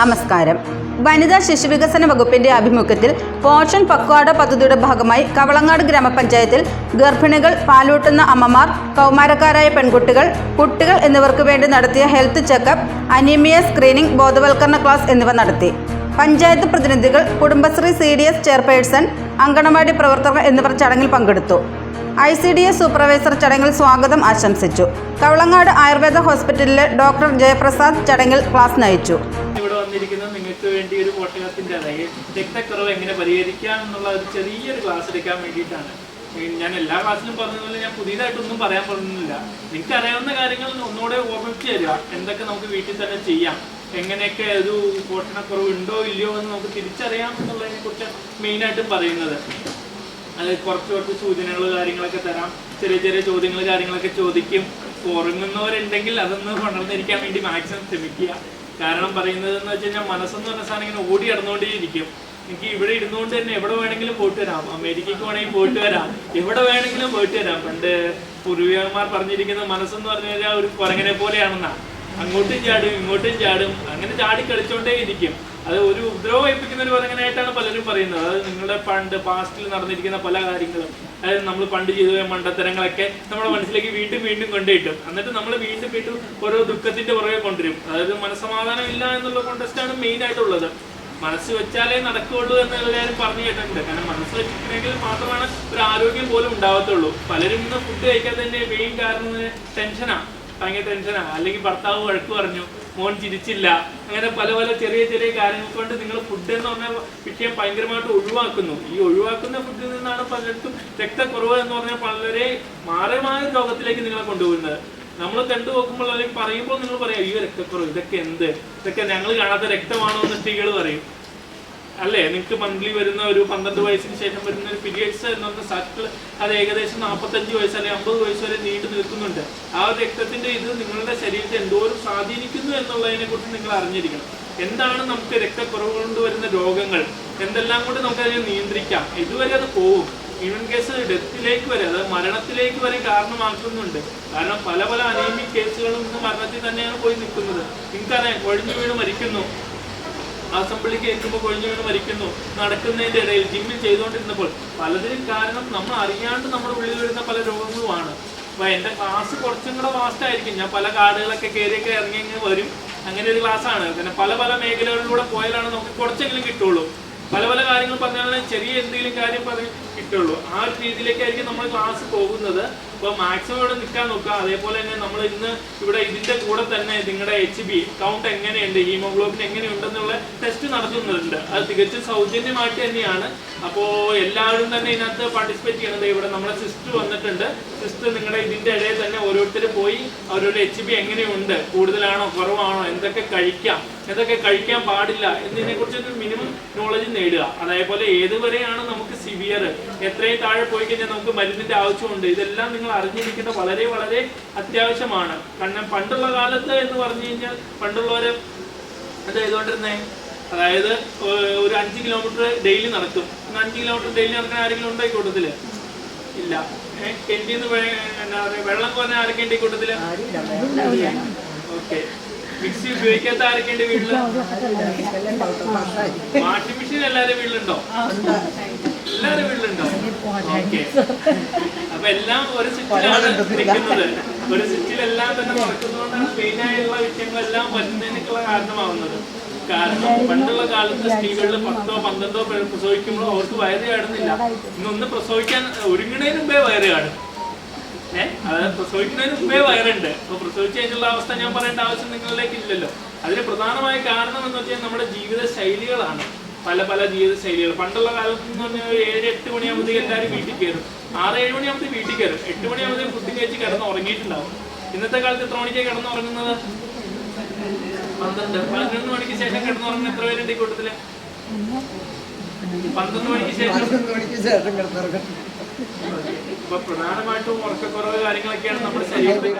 നമസ്കാരം. വനിതാ ശിശുവികസന വകുപ്പിന്റെ ആഭിമുഖ്യത്തിൽ പോഷൻ പക്വാട പദ്ധതിയുടെ ഭാഗമായി കവളങ്ങാട് ഗ്രാമപഞ്ചായത്തിൽ ഗർഭിണികൾ പാലൂട്ടുന്ന അമ്മമാർ കൗമാരക്കാരായ പെൺകുട്ടികൾ കുട്ടികൾ എന്നിവർക്ക് വേണ്ടി നടത്തിയ ഹെൽത്ത് ചെക്കപ്പ് അനീമിയ സ്ക്രീനിംഗ് ബോധവൽക്കരണ ക്ലാസ് എന്നിവ നടത്തി. പഞ്ചായത്ത് പ്രതിനിധികൾ Kudumbashree C D S chairperson anganwadi പ്രവർത്തകർ എന്നിവർ ചടങ്ങിൽ പങ്കെടുത്തു. I C D S supervisor ചടങ്ങിൽ സ്വാഗതം ആശംസിച്ചു. കവളങ്ങാട് ആയുർവേദ ഹോസ്പിറ്റലിലെ ഡോക്ടർ ജയപ്രസാദ് ചടങ്ങിൽ ക്ലാസ് നയിച്ചു. വന്നിരിക്കുന്നത് നിങ്ങൾക്ക് വേണ്ടി ഒരു പോഷകത്തിന്റെ അതായത് രക്തക്കുറവ് എങ്ങനെ പരിഹരിക്കാം എന്നുള്ള ഒരു ചെറിയൊരു ക്ലാസ് എടുക്കാൻ വേണ്ടിയിട്ടാണ്. ഞാൻ എല്ലാ ക്ലാസ്സിലും പറഞ്ഞതുപോലെ ഞാൻ പുതിയതായിട്ടൊന്നും പറയാൻ പറഞ്ഞില്ല നിങ്ങൾക്ക് അറിയാവുന്ന കാര്യങ്ങൾ ഒന്നുകൂടെ ഓർമ്മിപ്പിച്ച് തരിക. എന്തൊക്കെ നമുക്ക് വീട്ടിൽ തന്നെ ചെയ്യാം. എങ്ങനെയൊക്കെ ഒരു പോഷണക്കുറവ് ഉണ്ടോ ഇല്ലയോ എന്ന് നമുക്ക് തിരിച്ചറിയാം എന്നുള്ളതിനെ കുറിച്ച് മെയിനായിട്ടും പറയുന്നത്. അത് കുറച്ച് കുറച്ച് സൂചനകൾ കാര്യങ്ങളൊക്കെ തരാം. ചെറിയ ചെറിയ ചോദ്യങ്ങൾ കാര്യങ്ങളൊക്കെ ചോദിക്കും. ഉറങ്ങുന്നവരുണ്ടെങ്കിൽ അതൊന്ന് കൊണ്ടുവന്നിരിക്കാൻ വേണ്ടി മാക്സിമം ശ്രമിക്കുക. കാരണം പറയുന്നത് എന്ന് വെച്ച് കഴിഞ്ഞാൽ മനസ്സെന്ന് പറഞ്ഞ സാധനം ഇങ്ങനെ ഓടി നടന്നുകൊണ്ടേയിരിക്കും എനിക്ക് ഇവിടെ ഇരുന്നുകൊണ്ട് തന്നെ എവിടെ വേണമെങ്കിലും പോയിട്ട് വരാം. അമേരിക്കയ്ക്ക് വേണമെങ്കിൽ പോയിട്ട് വരാം. എവിടെ വേണമെങ്കിലും പോയിട്ട് വരാം. പണ്ട് പൂർവികന്മാർ പറഞ്ഞിരിക്കുന്ന മനസ്സെന്ന് പറഞ്ഞു കഴിഞ്ഞാൽ ഒരു കുരങ്ങനെ പോലെയാണെന്നാ. അങ്ങോട്ടും ചാടും ഇങ്ങോട്ടും ചാടും. അങ്ങനെ ചാടി കളിച്ചോണ്ടേ ഇരിക്കും. അത് ഒരു ഉപദ്രവം ഏൽപ്പിക്കുന്ന ഒരു വരങ്ങനായിട്ടാണ് പലരും പറയുന്നത്. അതായത് നിങ്ങളുടെ പണ്ട് പാസ്റ്റിൽ നടന്നിരിക്കുന്ന പല കാര്യങ്ങളും. അതായത് നമ്മൾ പണ്ട് ചെയ്ത മണ്ടത്തരങ്ങളൊക്കെ നമ്മുടെ മനസ്സിലേക്ക് വീണ്ടും വീണ്ടും കൊണ്ടുകിട്ടും എന്നിട്ട് നമ്മൾ വീണ്ടും വീണ്ടും ഓരോ ദുഃഖത്തിന്റെ പുറകെ കൊണ്ടുവരും. അതായത് മനസ്സമാധാനം ഇല്ല എന്നുള്ള കോണ്ടസ്റ്റാണ് മെയിൻ ആയിട്ടുള്ളത്. മനസ്സ് വെച്ചാലേ നടക്കുകയുള്ളൂ എന്ന് എല്ലാവരും പറഞ്ഞു കേട്ടിട്ടുണ്ട്. കാരണം മനസ്സ് വെച്ചിട്ടുണ്ടെങ്കിൽ മാത്രമാണ് ഒരു ആരോഗ്യം പോലും ഉണ്ടാവത്തുള്ളൂ. പലരും ഇന്ന് ഫുഡ് തന്നെ മെയിൻ കാരണം ടെൻഷനാണ് ഭയങ്കര ടെൻഷനാണ് അല്ലെങ്കിൽ ഭർത്താവ് വഴക്ക് പറഞ്ഞു. മോൻ ചിരിച്ചില്ല. അങ്ങനെ പല പല ചെറിയ ചെറിയ കാര്യങ്ങൾ കൊണ്ട് നിങ്ങൾ ഫുഡ് എന്ന് പറഞ്ഞ വിഷയം ഭയങ്കരമായിട്ട് ഒഴിവാക്കുന്നു. ഈ ഒഴിവാക്കുന്ന ഫുഡിൽ നിന്നാണ് പലർക്കും രക്തക്കുറവ് എന്ന് പറഞ്ഞാൽ വളരെ മാരമായ രോഗത്തിലേക്ക് നിങ്ങളെ കൊണ്ടുപോകുന്നത്. നമ്മൾ കണ്ടു നോക്കുമ്പോൾ അല്ലെങ്കിൽ പറയുമ്പോൾ നിങ്ങൾ പറയാം അയ്യോ രക്തക്കുറവ് ഇതൊക്കെ എന്ത്? ഇതൊക്കെ ഞങ്ങൾ കാണാത്ത രക്തമാണോ? എന്ന് സ്ത്രീകൾ പറയും. അല്ലേ? നിങ്ങൾക്ക് മന്ത്ലി വരുന്ന ഒരു പന്ത്രണ്ട് വയസ്സിന് ശേഷം വരുന്ന ഒരു പീരിയഡ്സ് എന്ന് പറഞ്ഞ സൈക്കിൾ അത് ഏകദേശം നാൽപ്പത്തഞ്ച് വയസ്സ് അല്ലെങ്കിൽ അമ്പത് വയസ്സ് വരെ നീണ്ടു നിൽക്കുന്നുണ്ട്. ആ ഒരു രക്തത്തിന്റെ ഇത് നിങ്ങളുടെ ശരീരത്തെ എന്തോരം സ്വാധീനിക്കുന്നു എന്നുള്ളതിനെ കുറിച്ച് നിങ്ങൾ അറിഞ്ഞിരിക്കണം. എന്താണ് നമുക്ക് രക്തക്കുറവ് കൊണ്ട് വരുന്ന രോഗങ്ങൾ? എന്തെല്ലാം കൊണ്ട് നമുക്ക് അതിനെ നിയന്ത്രിക്കാം? ഇതുവരെ അത് പോവും. ഈവൻ കേസ് ഡെത്തിലേക്ക് വരെ അത് മരണത്തിലേക്ക് വരെ കാരണമാക്കുന്നുണ്ട്. കാരണം പല പല അനീമിക് കേസുകളും ഇന്ന് മരണത്തിൽ തന്നെയാണ് പോയി നിൽക്കുന്നത്. നിങ്ങൾക്കറിയാം കൊഴിഞ്ഞു വീണ് മരിക്കുന്നു. അസംബ്ലിക്ക് എത്തുമ്പോൾ കൊഴിഞ്ഞു വീണ് മരിക്കുന്നു. നടക്കുന്നതിന്റെ ഇടയിൽ ജിമ്മിൽ ചെയ്തുകൊണ്ടിരുന്നപ്പോൾ പലതിനും കാരണം നമ്മൾ അറിയാണ്ട് നമ്മുടെ ഉള്ളിൽ വരുന്ന പല രോഗങ്ങളുമാണ്. അപ്പോൾ എന്റെ ക്ലാസ് കുറച്ചും കൂടെ വാസ്റ്റ് ആയിരിക്കും. ഞാൻ പല കാടുകളൊക്കെ കയറിയൊക്കെ ഇറങ്ങി വരും. അങ്ങനെ ഒരു ക്ലാസ് ആണ്. പിന്നെ പല പല മേഖലകളിലൂടെ പോയാലാണ് നമുക്ക് കുറച്ചെങ്കിലും കിട്ടുള്ളൂ. പല പല കാര്യങ്ങൾ പറഞ്ഞാൽ ചെറിയ എന്തെങ്കിലും കാര്യം പറഞ്ഞ് കിട്ടുള്ളൂ. ആ ഒരു രീതിയിലേക്കായിരിക്കും നമ്മൾ ക്ലാസ് പോകുന്നത്. അപ്പോൾ മാക്സിമം ഇവിടെ നിൽക്കാൻ നോക്കുക. അതേപോലെ തന്നെ നമ്മൾ ഇന്ന് ഇവിടെ ഇതിന്റെ കൂടെ തന്നെ നിങ്ങളുടെ എച്ച് ബി കൗണ്ട് എങ്ങനെയുണ്ട്? ഹീമോഗ്ലോബിൻ എങ്ങനെയുണ്ടെന്നുള്ള ടെസ്റ്റ് നടത്തുന്നുണ്ട്. അത് തികച്ചും സൗജന്യമായിട്ട് തന്നെയാണ്. അപ്പോൾ എല്ലാവരും തന്നെ ഇതിനകത്ത് പാർട്ടിസിപ്പേറ്റ് ചെയ്യണത് ഇവിടെ നമ്മുടെ സിസ്റ്റർ വന്നിട്ടുണ്ട്. സിസ്റ്റർ നിങ്ങളുടെ ഇതിന്റെ ഇടയിൽ തന്നെ ഓരോരുത്തർ പോയി അവരുടെ എച്ച് ബി എങ്ങനെയുണ്ട്? കൂടുതലാണോ? കുറവാണോ? എന്തൊക്കെ കഴിക്കാം? എന്തൊക്കെ കഴിക്കാൻ പാടില്ല? എന്നതിനെ കുറിച്ച് ഒരു മിനിമം നോളജ് നേടുക. അതേപോലെ ഏതുവരെയാണ് നമുക്ക് സിവിയർ എത്രയും താഴെ പോയി കഴിഞ്ഞാൽ നമുക്ക് മരുന്നിന്റെ ആവശ്യമുണ്ട്. ഇതെല്ലാം നിങ്ങൾ അറിഞ്ഞിരിക്കേണ്ട വളരെ വളരെ അത്യാവശ്യമാണ്. കാരണം പണ്ടുള്ള കാലത്ത് എന്ന് പറഞ്ഞു കഴിഞ്ഞാൽ പണ്ടുള്ളവര് എന്താ ചെയ്തുകൊണ്ടിരുന്നേ അതായത് ഒരു അഞ്ച് കിലോമീറ്റർ ഡെയിലി നടക്കും. അഞ്ച് കിലോമീറ്റർ ഡെയിലി നടക്കാൻ ആരെങ്കിലും ഉണ്ടോ കൂട്ടത്തിൽ? ഇല്ല. കെന്റിന്ന് എന്താ പറയുക വെള്ളം കുറഞ്ഞ ആരൊക്കെ ഉണ്ട് കൂട്ടത്തിൽ? ഓക്കെ. മിക്സി ഉപയോഗിക്കാത്ത ആരൊക്കെ ഉണ്ട് വീട്ടിൽ? വാഷിംഗ് മെഷീൻ എല്ലാരും വീട്ടിലുണ്ടോ? എല്ലാരും വീട്ടിലുണ്ടോ? ഓക്കെ. എല്ലാം ഒരു സിറ്റിലാണ് നിൽക്കുന്നത്. ഒരു സിറ്റിലെല്ലാം തന്നെ നടക്കുന്നതുകൊണ്ടാണ് മെയിൻ ആയിട്ടുള്ള വിഷയങ്ങളെല്ലാം വരുന്നതിനൊക്കെയുള്ള കാരണമാവുന്നത്. കാരണം പണ്ടുള്ള കാലത്ത് സ്ത്രീകളിൽ പത്തോ പന്ത്രണ്ടോ പേർ പ്രസവിക്കുമ്പോൾ അവർക്ക് വയറ് കാണുന്നില്ല ഇന്നൊന്ന് പ്രസവിക്കാൻ ഒരുങ്ങണേന് മുമ്പേ വയറ് കാണും ഏഹ് അതായത് പ്രസവിക്കുന്നതിന് മുമ്പേ വയറുണ്ട്. അപ്പൊ പ്രസവിച്ചു കഴിഞ്ഞുള്ള അവസ്ഥ ഞാൻ പറയേണ്ട ആവശ്യം നിങ്ങളിലേക്ക് ഇല്ലല്ലോ. അതിന് പ്രധാനമായ കാരണം എന്ന് വെച്ചാൽ നമ്മുടെ ജീവിത ശൈലികളാണ്. പല പല ജീവിത ശൈലികൾ. പണ്ടുള്ള കാലത്ത് എന്ന് പറഞ്ഞാൽ ഏഴ് എട്ട് മണിയാകുമ്പോഴത്തേക്ക് എല്ലാവരും വീട്ടിൽ കയറും. ആറ് ഏഴ് മണിയാകുമ്പോഴത്തേക്ക് വീട്ടിൽ കയറും. എട്ട് മണിയാകുമ്പോഴത്തേക്ക് ഫുഡ് കഴിച്ച് കിടന്ന് ഉറങ്ങിയിട്ടുണ്ടാവും. ഇന്നത്തെ കാലത്ത് എത്ര മണിക്കാണ് കിടന്ന് ഉറങ്ങുന്നത്? പന്ത്രണ്ട്. പതിനൊന്ന് മണിക്ക് ശേഷം കിടന്നുറങ്ങുന്ന എത്ര പേരുണ്ട് ഈ കൂട്ടത്തിൽ? പന്ത്രണ്ട് മണിക്ക് ശേഷം? അപ്പൊ പ്രധാനമായിട്ടും ഉറക്കക്കുറവ് കാര്യങ്ങളൊക്കെയാണ് നമ്മുടെ ശരീരത്തിൽ